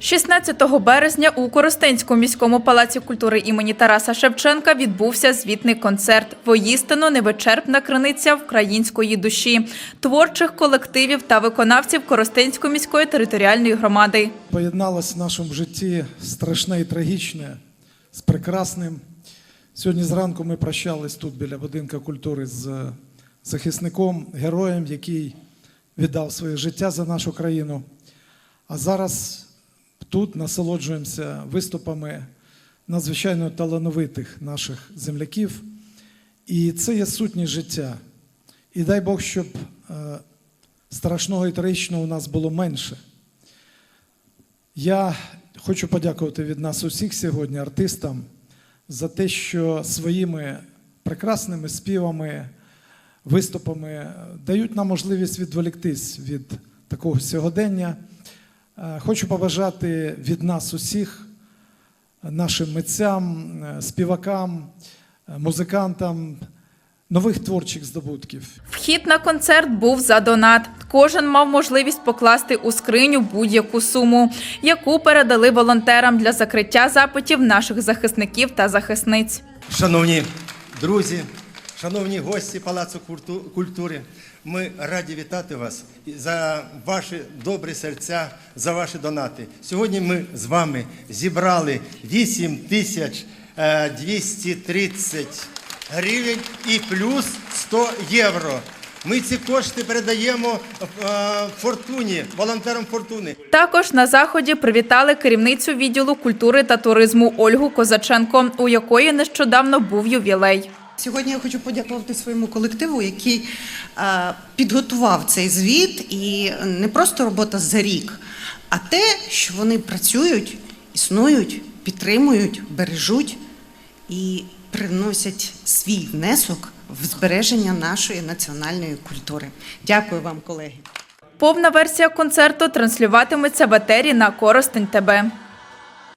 16 березня у Коростенському міському палаці культури імені Тараса Шевченка відбувся звітний концерт. Воїстину невичерпна криниця української душі, творчих колективів та виконавців Коростенської міської територіальної громади. Поєдналось в нашому житті страшне і трагічне з прекрасним. Сьогодні зранку ми прощались тут біля будинку культури з захисником, героєм, який віддав своє життя за нашу країну. А зараз тут насолоджуємося виступами надзвичайно талановитих наших земляків. І це є сутність життя. І дай Бог, щоб е, страшного і трагічного у нас було менше. Я хочу подякувати від нас усіх сьогодні артистам за те, що своїми прекрасними співами, виступами дають нам можливість відволіктись від такого сьогодення. Е, Хочу побажати від нас усіх нашим митцям, е, співакам, е, музикантам нових творчих здобутків. Вхід на концерт був за донат. Кожен мав можливість покласти у скриню будь-яку суму, яку передали волонтерам для закриття запитів наших захисників та захисниць. Шановні друзі, шановні гості Палацу культури, ми раді вітати вас за ваші добрі серця, за ваші донати. Сьогодні ми з вами зібрали 8 тисяч е, 230 гривень і плюс 100 євро. Ми ці кошти передаємо е, фортуні, волонтерам фортуни. Також на заході привітали керівницю відділу культури та туризму Ольгу Козаченко, у якої нещодавно був ювілей. Сьогодні я хочу подякувати своєму колективу, який е, підготував цей звіт, і не просто робота за рік, а те, що вони працюють, існують, підтримують, бережуть і приносять свій внесок в збереження нашої національної культури. Дякую вам, колеги. Повна версія концерту транслюватиметься в етері на Коростень ТБ.